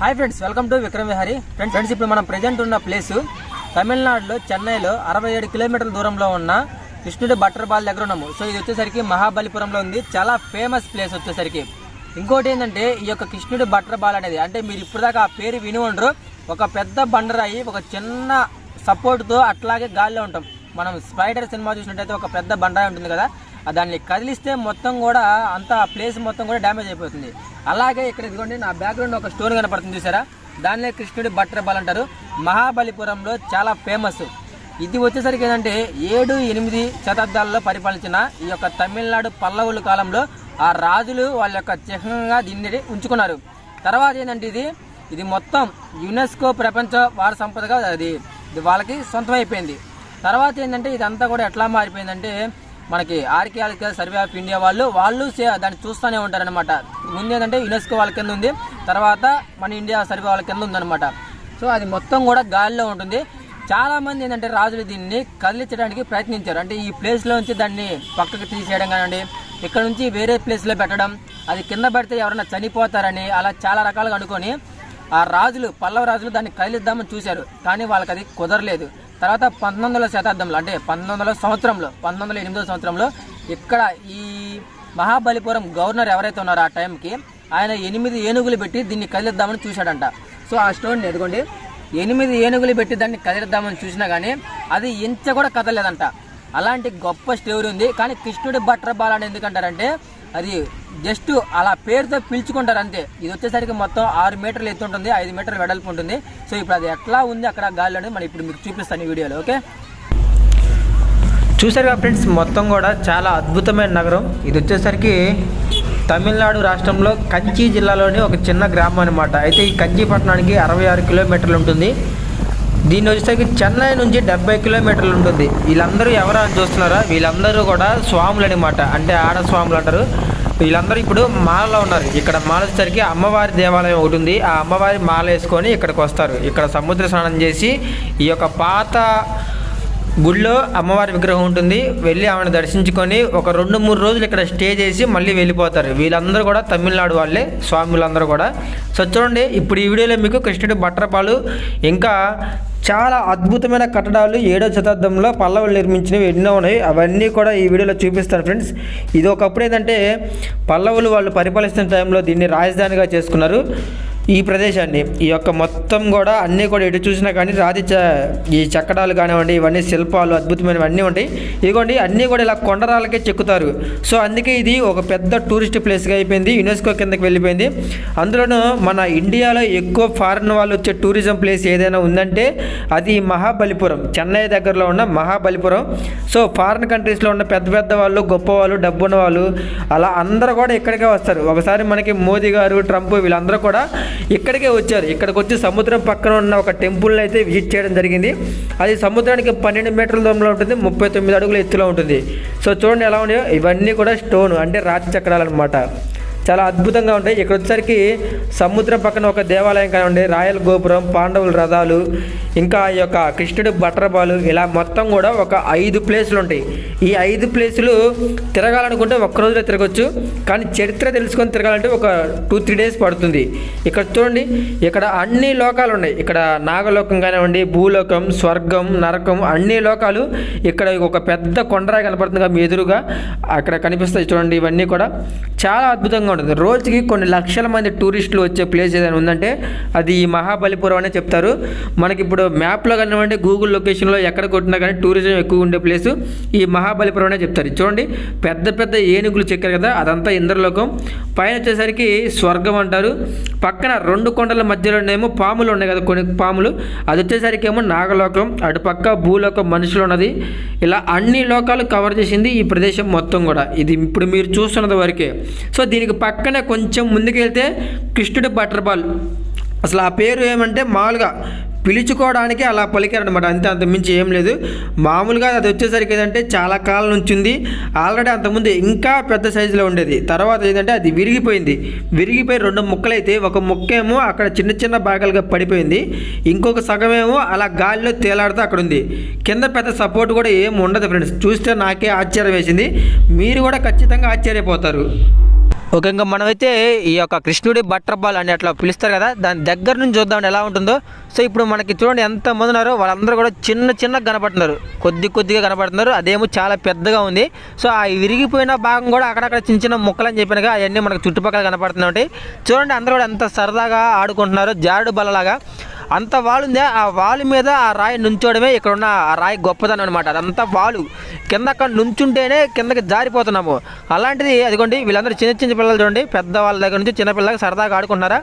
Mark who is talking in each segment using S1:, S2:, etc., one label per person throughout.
S1: Hi friends welcome to Vikram Vihari friends friends ఇప్పుడు మనం present ఉన్న ప్లేస్ తమిళనాడులో చెన్నైలో అరవై ఏడు కిలోమీటర్ల దూరంలో ఉన్న కృష్ణుడి బట్టర్ బాల్ దగ్గర ఉన్నాము. సో ఇది వచ్చేసరికి మహాబలిపురంలో ఉంది. చాలా ఫేమస్ ప్లేస్ వచ్చేసరికి. ఇంకోటి ఏంటంటే ఈ యొక్క కృష్ణుడి బట్టర్ బాల్ అనేది అంటే మీరు ఇప్పటిదాకా ఆ పేరు విని ఉండరు. ఒక పెద్ద బండరాయి ఒక చిన్న సపోర్ట్తో అట్లాగే గాల్లో ఉంటాం. మనం స్పైడర్ సినిమా చూసినట్టయితే ఒక పెద్ద బండరాయి ఉంటుంది కదా దాన్ని కదిలిస్తే మొత్తం కూడా అంత ప్లేస్ మొత్తం కూడా డ్యామేజ్ అయిపోతుంది. అలాగే ఇక్కడ ఇదిగోండి నా బ్యాక్గ్రౌండ్ ఒక స్టోన్ కనపడుతుంది చూసారా? దాన్నే కృష్ణుడి బట్టర్ బాల్ అంటారు. మహాబలిపురంలో చాలా ఫేమస్ ఇది వచ్చేసరికి ఏంటంటే ఏడు ఎనిమిది శతాబ్దాల్లో పరిపాలించిన ఈ యొక్క తమిళనాడు పల్లవుల కాలంలో ఆ రాజులు వాళ్ళ యొక్క చిహ్నంగా దీన్ని ఉంచుకున్నారు. తర్వాత ఏంటంటే ఇది ఇది మొత్తం యునెస్కో ప్రపంచ వార సంపదగా అది. ఇది వాళ్ళకి సొంతమైపోయింది. తర్వాత ఏంటంటే ఇదంతా కూడా ఎట్లా మారిపోయిందంటే మనకి ఆర్కియాలజికల్ సర్వే ఆఫ్ ఇండియా వాళ్ళు వాళ్ళు సే- దాన్ని చూస్తూనే ఉంటారనమాట ముందు ఏంటంటే యునెస్కో వాళ్ళ కింద ఉంది తర్వాత మన ఇండియా సర్వే వాళ్ళ కింద ఉందనమాట సో అది మొత్తం కూడా గాలిలో ఉంటుంది. చాలామంది ఏంటంటే రాజులు దీన్ని కదిలించడానికి ప్రయత్నించారు. అంటే ఈ ప్లేస్లో నుంచి దాన్ని పక్కకు తీసేయడం కానివ్వండి ఇక్కడ నుంచి వేరే ప్లేస్లో పెట్టడం అది కింద పెడితే ఎవరైనా చనిపోతారని అలా చాలా రకాలుగా అనుకొని ఆ రాజులు పల్లవ రాజులు దాన్ని కదిలిద్దామని చూశారు. కానీ వాళ్ళకి అది కుదరలేదు. తర్వాత పంతొమ్మిది వందల శతాబ్దంలో అంటే పంతొమ్మిది వందల సంవత్సరంలో పంతొమ్మిది వందల ఎనిమిదో సంవత్సరంలో ఇక్కడ ఈ మహాబలిపురం గవర్నర్ ఎవరైతే ఉన్నారో ఆ టైంకి ఆయన ఎనిమిది ఏనుగులు పెట్టి దీన్ని కదిలిద్దామని చూశాడంట. సో ఆ స్టోన్ ఎదుగుండి ఎనిమిది ఏనుగులు పెట్టి దాన్ని కదిలిద్దామని చూసినా కానీ అది ఇంచ కూడా కదలలేదంట. అలాంటి గొప్ప స్టోరీ ఉంది. కానీ కృష్ణుడి బట్టర్ బాల్ అని ఎందుకంటారంటే అది జస్ట్ అలా పేరుతో పిలుచుకుంటారు అంతే. ఇది వచ్చేసరికి మొత్తం ఆరు మీటర్లు ఎత్తు ఉంటుంది ఐదు మీటర్లు వెడల్పు ఉంటుంది. సో ఇప్పుడు అది ఎట్లా ఉంది అక్కడ గాలి అనేది మనం ఇప్పుడు మీకు చూపిస్తాను ఈ వీడియోలో ఓకే? చూసారుగా ఫ్రెండ్స్ మొత్తం కూడా చాలా అద్భుతమైన నగరం. ఇది వచ్చేసరికి తమిళనాడు రాష్ట్రంలో కంచి జిల్లాలోని ఒక చిన్న గ్రామం అనమాట అయితే ఈ కంచి పట్టణానికి అరవై ఆరు కిలోమీటర్లు ఉంటుంది. దీన్ని వచ్చేసరికి చెన్నై నుంచి డెబ్బై కిలోమీటర్లు ఉంటుంది. వీళ్ళందరూ ఎవరు అని చూస్తున్నారా? వీళ్ళందరూ కూడా స్వాములు అనమాట అంటే ఆడ స్వాములు అంటారు. వీళ్ళందరూ ఇప్పుడు మాలలో ఉన్నారు. ఇక్కడ మాల వచ్చేసరికి అమ్మవారి దేవాలయం ఒకటి ఉంది. ఆ అమ్మవారి మాల వేసుకొని ఇక్కడికి వస్తారు. ఇక్కడ సముద్ర స్నానం చేసి ఈ యొక్క పాత గుళ్ళో అమ్మవారి విగ్రహం ఉంటుంది. వెళ్ళి ఆమెను దర్శించుకొని ఒక రెండు మూడు రోజులు ఇక్కడ స్టే చేసి మళ్ళీ వెళ్ళిపోతారు. వీళ్ళందరూ కూడా తమిళనాడు వాళ్ళే స్వాములందరూ కూడా. సో చూడండి ఇప్పుడు ఈ వీడియోలో మీకు కృష్ణుడి బట్టరపాలు ఇంకా చాలా అద్భుతమైన కట్టడాలు ఏడో శతాబ్దంలో పల్లవులు నిర్మించినవి ఎన్నో ఉన్నాయి. అవన్నీ కూడా ఈ వీడియోలో చూపిస్తాను ఫ్రెండ్స్. ఇది ఒకప్పుడు ఏంటంటే పల్లవులు వాళ్ళు పరిపాలిస్తున్న టైంలో దీన్ని రాజధానిగా చేసుకున్నారు. ఈ ప్రదేశాన్ని ఈ యొక్క మొత్తం కూడా అన్నీ కూడా ఎటు చూసినా కానీ రాతి చ ఈ చక్కడాలు కానివ్వండి ఇవన్నీ శిల్పాలు అద్భుతమైనవి అన్నీ ఉంటాయి. ఇదిగోండి అన్నీ కూడా ఇలా కొండరాలకే చెక్కుతారు. సో అందుకే ఇది ఒక పెద్ద టూరిస్ట్ ప్లేస్గా అయిపోయింది యునెస్కో కిందకి వెళ్ళిపోయింది. అందులోనూ మన ఇండియాలో ఎక్కువ ఫారిన్ వాళ్ళు వచ్చే టూరిజం ప్లేస్ ఏదైనా ఉందంటే అది మహాబలిపురం చెన్నై దగ్గరలో ఉన్న మహాబలిపురం. సో ఫారిన్ కంట్రీస్లో ఉన్న పెద్ద పెద్ద వాళ్ళు గొప్ప వాళ్ళు డబ్బు ఉన్న వాళ్ళు అలా అందరూ కూడా ఇక్కడికే వస్తారు. ఒకసారి మనకి మోదీ గారు ట్రంప్ వీళ్ళందరూ కూడా ఇక్కడికే వచ్చారు. ఇక్కడికి వచ్చి సముద్రం పక్కన ఉన్న ఒక టెంపుల్ని అయితే విజిట్ చేయడం జరిగింది. అది సముద్రానికి పన్నెండు మీటర్ల దూరంలో ఉంటుంది ముప్పై తొమ్మిది అడుగుల ఎత్తులో ఉంటుంది. సో చూడండి ఎలా ఉన్నాయో. ఇవన్నీ కూడా స్టోన్ అంటే రాతి చక్రాలు అనమాట చాలా అద్భుతంగా ఉంటాయి. ఇక్కడ వచ్చేసరికి సముద్రం పక్కన ఒక దేవాలయం కానివ్వండి రాయల గోపురం పాండవుల రథాలు ఇంకా ఈ యొక్క కృష్ణుడు బట్రబాలు ఇలా మొత్తం కూడా ఒక ఐదు ప్లేసులు ఉంటాయి. ఈ ఐదు ప్లేసులు తిరగాలనుకుంటే ఒక్క రోజులో తిరగచ్చు కానీ చరిత్ర తెలుసుకొని తిరగాలంటే ఒక టూ త్రీ డేస్ పడుతుంది. ఇక్కడ చూడండి ఇక్కడ అన్ని లోకాలు ఉన్నాయి. ఇక్కడ నాగలోకం కానివ్వండి భూలోకం స్వర్గం నరకం అన్ని లోకాలు ఇక్కడ ఒక పెద్ద కొండరాయి కనపడుతుంది మీ ఎదురుగా. అక్కడ కనిపిస్తాయి చూడండి ఇవన్నీ కూడా. చాలా అద్భుతంగా ఉంటుంది. రోజుకి కొన్ని లక్షల మంది టూరిస్టులు వచ్చే ప్లేస్ ఏదైనా ఉందంటే అది ఈ మహాబలిపురం అనే చెప్తారు. మనకి ఇప్పుడు మ్యాప్లో కానివ్వండి గూగుల్ లొకేషన్లో ఎక్కడ కొట్టినా కానీ టూరిజం ఎక్కువ ఉండే ప్లేస్ ఈ మహాబలిపురం అనే చెప్తారు. చూడండి పెద్ద పెద్ద ఏనుగులు చెక్కారు కదా అదంతా ఇంద్రలోకం. పైన వచ్చేసరికి స్వర్గం అంటారు. పక్కన రెండు కొండల మధ్యలోనేమో పాములు ఉన్నాయి కదా కొన్ని పాములు. అది వచ్చేసరికి ఏమో నాగలోకం అటు పక్క భూలోకం మనుషులు ఉన్నది. ఇలా అన్ని లోకాలు కవర్ చేసింది ఈ ప్రదేశం మొత్తం కూడా. ఇది ఇప్పుడు మీరు చూస్తున్నది వరకే. సో దీనికి పక్కనే కొంచెం ముందుకెళ్తే కృష్ణుడి బటర్ బాల్. అసలు ఆ పేరు ఏమంటే మామూలుగా పిలుచుకోవడానికి అలా పలికారనమాట అంతే అంత మించి ఏం లేదు. మామూలుగా అది వచ్చేసరికి ఏంటంటే చాలా కాలం నుంచి ఉంది. ఆల్రెడీ అంతకుముందు ఇంకా పెద్ద సైజులో ఉండేది. తర్వాత ఏంటంటే అది విరిగిపోయింది. విరిగిపోయి రెండు ముక్కలైతే ఒక ముక్క ఏమో అక్కడ చిన్న చిన్న భాగాలుగా పడిపోయింది. ఇంకొక సగమేమో అలా గాలిలో తేలాడుతూ అక్కడ ఉంది కింద పెద్ద సపోర్ట్ కూడా ఏం ఉండదు ఫ్రెండ్స్. చూస్తే నాకే ఆశ్చర్యం వేసింది. మీరు కూడా ఖచ్చితంగా ఆశ్చర్యపోతారు. ఓకే ఇంకా మనమైతే ఈ యొక్క కృష్ణుడి బట్టర్ బాల్ అని అట్లా పిలుస్తారు కదా దాని దగ్గర నుంచి చూద్దాం ఎలా ఉంటుందో. సో ఇప్పుడు మనకి చూడండి ఎంతమంది ఉన్నారో వాళ్ళందరూ కూడా చిన్న చిన్న కనపడుతున్నారు. కొద్ది కొద్దిగా కనపడుతున్నారు. అదేమో చాలా పెద్దగా ఉంది. సో ఆ విరిగిపోయిన భాగం కూడా అక్కడక్కడ చిన్న చిన్న ముక్కలు అని చెప్పినగా అవన్నీ మనకు చుట్టుపక్కల కనపడుతున్నాయి. చూడండి అందరూ కూడా ఎంత సరదాగా ఆడుకుంటున్నారు జారుడు బల్లలాగా. అంత వాలు ఉందే ఆ వాలు మీద ఆ రాయి నుంచోడమే ఇక్కడ ఉన్న ఆ రాయి గొప్పదనం అనమాట అదంతా వాలు. కింద అక్కడ నుంచుంటేనే కిందకి జారిపోతున్నాము. అలాంటిది అదిగోండి వీళ్ళందరూ చిన్న చిన్న పిల్లలు చూడండి పెద్ద వాళ్ళ దగ్గర నుంచి చిన్నపిల్లలకి సరదాగా ఆడుకుంటున్నారా?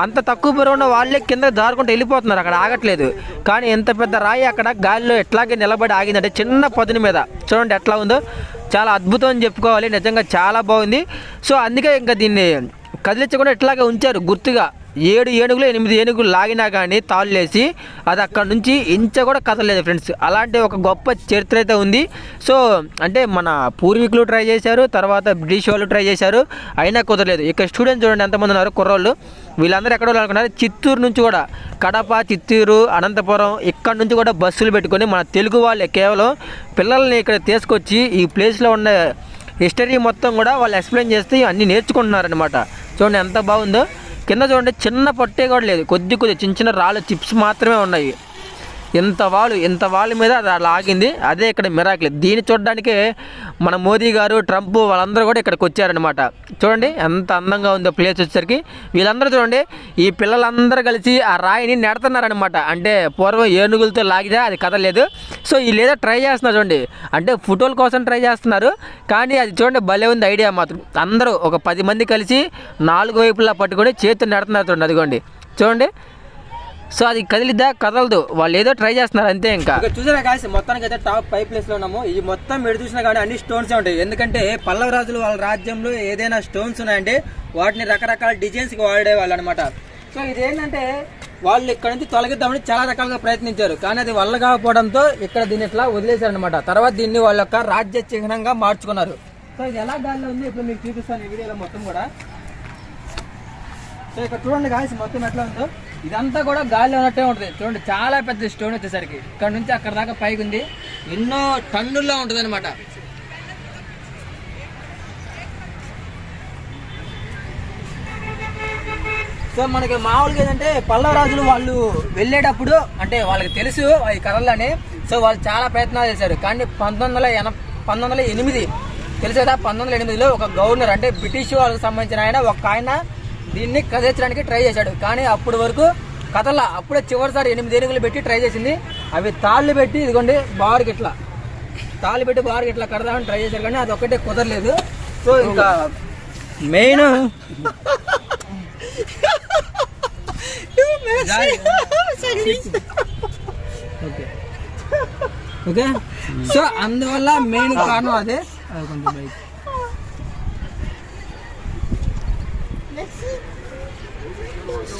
S1: అంత తక్కువ బరువు ఉన్న వాళ్ళే కింద జారుకుంటూ వెళ్ళిపోతున్నారు. అక్కడ ఆగట్లేదు. కానీ ఎంత పెద్ద రాయి అక్కడ గాలిలో ఎట్లాగే నిలబడి ఆగిందంటే చిన్న పదుని మీద. చూడండి ఎట్లా ఉందో. చాలా అద్భుతం అని చెప్పుకోవాలి. నిజంగా చాలా బాగుంది. సో అందుకే ఇంకా దీన్ని కదిలించకుండా ఇట్లాగే ఉంచారు గుర్తుగా. ఏడు ఏనుగులు ఎనిమిది ఏనుగులు లాగినా కానీ తాళ్ళేసి అది అక్కడ నుంచి ఇంచ కూడా కదలలేదు ఫ్రెండ్స్. అలాంటి ఒక గొప్ప చరిత్ర అయితే ఉంది. సో అంటే మన పూర్వీకులు ట్రై చేశారు తర్వాత బ్రిటిష్ వాళ్ళు ట్రై చేశారు అయినా కుదరలేదు. ఇక్కడ స్టూడెంట్స్ చూడండి ఎంతమంది ఉన్నారు కుర్రోళ్ళు. వీళ్ళందరూ ఎక్కడ అనుకున్నారు? చిత్తూరు నుంచి కూడా. కడప చిత్తూరు అనంతపురం ఇక్కడ నుంచి కూడా బస్సులు పెట్టుకొని మన తెలుగు వాళ్ళే. కేవలం పిల్లల్ని ఇక్కడ తీసుకొచ్చి ఈ ప్లేస్లో ఉన్న హిస్టరీ మొత్తం కూడా వాళ్ళు ఎక్స్ప్లెయిన్ చేస్తే అన్నీ నేర్చుకుంటున్నారనమాట చూడండి ఎంత బాగుందో. కింద చూడండి చిన్న పట్టే కూడా లేదు. కొద్ది కొద్ది చిన్న చిన్న రాళ్ళు చిప్స్ మాత్రమే ఉన్నాయి. ఎంత వాళ్ళు ఎంత వాళ్ళ మీద అది అలా ఆగింది అదే ఇక్కడ మిరాకిల్ దీన్ని చూడడానికే మన మోదీ గారు ట్రంప్ వాళ్ళందరూ కూడా ఇక్కడికి వచ్చారనమాట చూడండి ఎంత అందంగా ఉందో ప్లేస్ వచ్చేసరికి. వీళ్ళందరూ చూడండి ఈ పిల్లలందరూ కలిసి ఆ రాయిని నెడుతున్నారనమాట అంటే పూర్వం ఏనుగులతో లాగితే అది కదలేదు సో వీళ్ళు ఏదో ట్రై చేస్తున్నారు చూడండి. అంటే ఫోటోల కోసం ట్రై చేస్తున్నారు. కానీ అది చూడండి భలే ఉంది ఐడియా మాత్రం. అందరూ ఒక పది మంది కలిసి నాలుగు వైపులా పట్టుకొని చేతులు నెడుతున్నారు చూడండి అదిగోండి. చూడండి సో అది కదిలిద్దా? కదలదు. వాళ్ళు ఏదో ట్రై చేస్తున్నారు అంతే ఇంకా.
S2: చూసారా కాసి మొత్తానికి అయితే టాప్ ఫైవ్ ప్లేస్లో ఉన్నాము. ఈ మొత్తం మీరు చూసినా కానీ అన్ని స్టోన్స్ ఉంటాయి. ఎందుకంటే పల్లవ రాజులు వాళ్ళ రాజ్యంలో ఏదైనా స్టోన్స్ ఉన్నాయంటే వాటిని రకరకాల డిజైన్స్కి వాడే వాళ్ళు అనమాట సో ఇదేంటంటే వాళ్ళు ఇక్కడ నుంచి తొలగిద్దామని చాలా రకాలుగా ప్రయత్నించారు. కానీ అది వల్ల కాకపోవడంతో ఇక్కడ దీన్ని ఇట్లా వదిలేశారు అనమాట తర్వాత దీన్ని వాళ్ళ యొక్క రాజ్య చిహ్నంగా మార్చుకున్నారు. సో ఇది ఎలా గాలిలో ఉంది ఇప్పుడు మీకు చూపిస్తాను ఈ వీడియోలో మొత్తం కూడా. సో ఇక్కడ చూడండి గాయస్ మొత్తం ఎట్లా ఉందో. ఇదంతా కూడా గాలిలో ఉన్నట్టే ఉంటుంది. చూడండి చాలా పెద్ద స్టోన్ వచ్చేసరికి. ఇక్కడ నుంచి అక్కడ దాకా పైకి ఉంది. ఎన్నో టన్నుల్లో ఉంటుంది అనమాట సో మనకి మామూలుగా ఏంటంటే పల్లవ రాజులు వాళ్ళు వెళ్ళేటప్పుడు అంటే వాళ్ళకి తెలుసు ఈ కథలని సో వాళ్ళు చాలా ప్రయత్నాలు చేశారు. కానీ పంతొమ్మిది వందల ఎన పంతొమ్మిది వందల ఎనిమిది తెలుసు కదా? పంతొమ్మిది వందల ఎనిమిదిలో ఒక గవర్నర్ అంటే బ్రిటిష్ వాళ్ళకి సంబంధించిన ఆయన ఒక ఆయన దీన్ని కదిలించడానికి ట్రై చేశాడు. కానీ అప్పటి వరకు కథల అప్పుడే చివరిసారి ఎనిమిది ఏనుగులు పెట్టి ట్రై చేసింది. అవి తాళ్ళు పెట్టి ఇదిగోండి బారుకి ఇట్లా తాళ్ళు పెట్టి బారుకి ఇట్లా కడదామని ట్రై చేశారు కానీ అది ఒక్కటే కుదరలేదు. సో ఇంకా మెయిన్ ఓకే. ఓకే? సో అందువల్ల మెయిన్ కారణం అదే. కొంచెం బయట.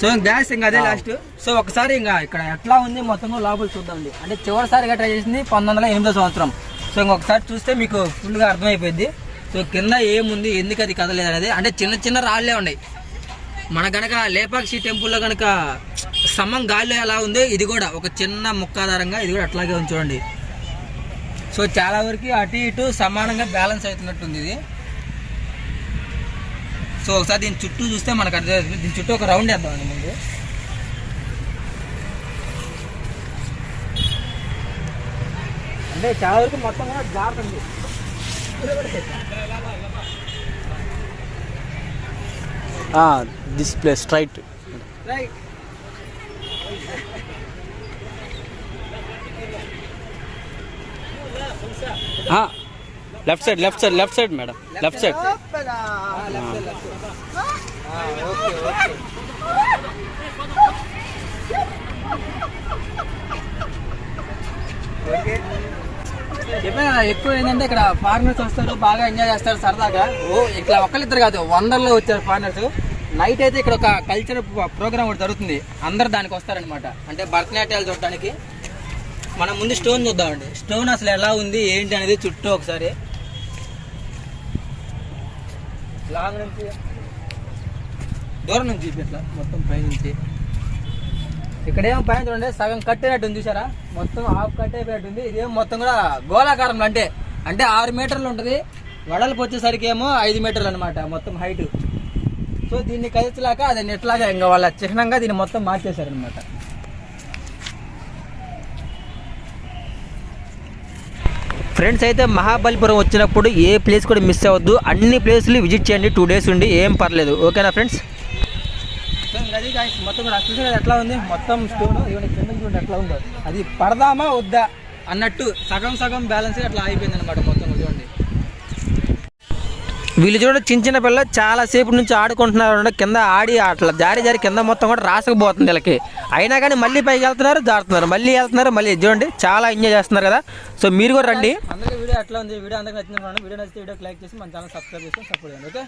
S2: సో గ్యాస్ ఇంకా అదే లాస్ట్ సో ఒకసారి ఇంకా ఇక్కడ ఎట్లా ఉంది మొత్తం లోపల చూద్దామండి. అంటే చివరిసారిగా ట్రై చేసింది పంతొమ్మిది వందల ఎనిమిదో సంవత్సరం. సో ఇంకొకసారి చూస్తే మీకు ఫుల్గా అర్థమైపోయింది. సో కింద ఏముంది ఎందుకు అది కదలేదు అనేది. అంటే చిన్న చిన్న రాళ్ళే ఉన్నాయి. మన గనక లేపాక్షి టెంపుల్లో గనక సమం గాలిలో ఎలా ఉందో ఇది కూడా ఒక చిన్న ముక్కాధారంగా ఇది కూడా అట్లాగే ఉంది చూడండి. సో చాలా వరకు అటు ఇటు సమానంగా బ్యాలెన్స్ అవుతున్నట్టుంది ఇది. సో ఒకసారి దీని చుట్టూ చూస్తే మనకు అర్థమవుతుంది దీని చుట్టూ ఒక రౌండ్ వేద్దామండి ముందు. అంటే చాలా వరకు మొత్తం కూడా జారుతుంది
S3: this place straight
S2: right
S3: left side left side left side madam left side
S2: చెప్పాను కదా ఎక్కువ ఏంటంటే ఇక్కడ ఫారినర్స్ వస్తారు బాగా ఎంజాయ్ చేస్తారు సరదాగా. ఓ ఇట్లా ఒక్కరిద్దరు కాదు వందల్లో వచ్చారు ఫారినర్స్ నైట్ అయితే ఇక్కడ ఒక కల్చర్ ప్రోగ్రామ్ ఒకటి జరుగుతుంది. అందరు దానికి వస్తారనమాట అంటే భరతనాట్యాలు చూడడానికి మనం ముందు స్టోన్ చూద్దామండి. స్టోన్ అసలు ఎలా ఉంది ఏంటి అనేది చుట్టూ ఒకసారి. లాంగ్ నుంచి దూరం నుంచి ఇట్లా మొత్తం పై నుంచి. ఇక్కడేమో పైన చూడండి సగం కట్టినట్టు ఉంది చూసారా మొత్తం హాఫ్ కట్ అయిపోయినట్టుంది ఇదేం మొత్తం కూడా గోళాకారంలో అంటే అంటే ఆరు మీటర్లు ఉంటుంది. వడలకు వచ్చేసరికి ఏమో ఐదు మీటర్లు అనమాట మొత్తం హైట్ సో దీన్ని కదిచలాక అది నెట్లాగా ఇంకా వాళ్ళ చిహ్నంగా దీన్ని మొత్తం మార్చేశారు
S1: ఫ్రెండ్స్ అయితే మహాబలిపురం వచ్చినప్పుడు ఏ ప్లేస్ కూడా మిస్ అవ్వద్దు. అన్ని ప్లేస్లు విజిట్ చేయండి. టూ డేస్ ఉండి ఏం పర్లేదు. ఓకేనా ఫ్రెండ్స్?
S2: అది మొత్తం కూడా చూసారు ఎట్లా ఉంది? మొత్తం స్టోన్ ఇవన్నీ కింద చూడండి ఎట్లా ఉందో. అది పడదామా వద్దా అన్నట్టు సగం సగం బ్యాలెన్స్ అట్లా అయిపోయింది అనమాట మొత్తం చూడండి
S1: వీళ్ళు చూడండి చిన్న చిన్న పిల్ల చాలా సేపు నుంచి ఆడుకుంటున్నారు కింద ఆడి ఆటలు జారి జారి కింద మొత్తం కూడా రాసకపోతుంది వీళ్ళకి. అయినా కానీ మళ్ళీ పైకి వెళ్తున్నారు జారుతున్నారు. మళ్ళీ వెళ్తున్నారు మళ్ళీ చూడండి చాలా ఎంజాయ్ చేస్తున్నారు కదా. సో మీరు కూడా రండి.
S2: అందరికీ వీడియో అట్లా ఉంది. వీడియో అందరికీ నచ్చింది వీడియో నచ్చితే వీడియోకి లైక్ చేసి మన ఛానల్ సబ్స్క్రైబ్ చేసి సపోర్ట్ చేయండి ఓకే?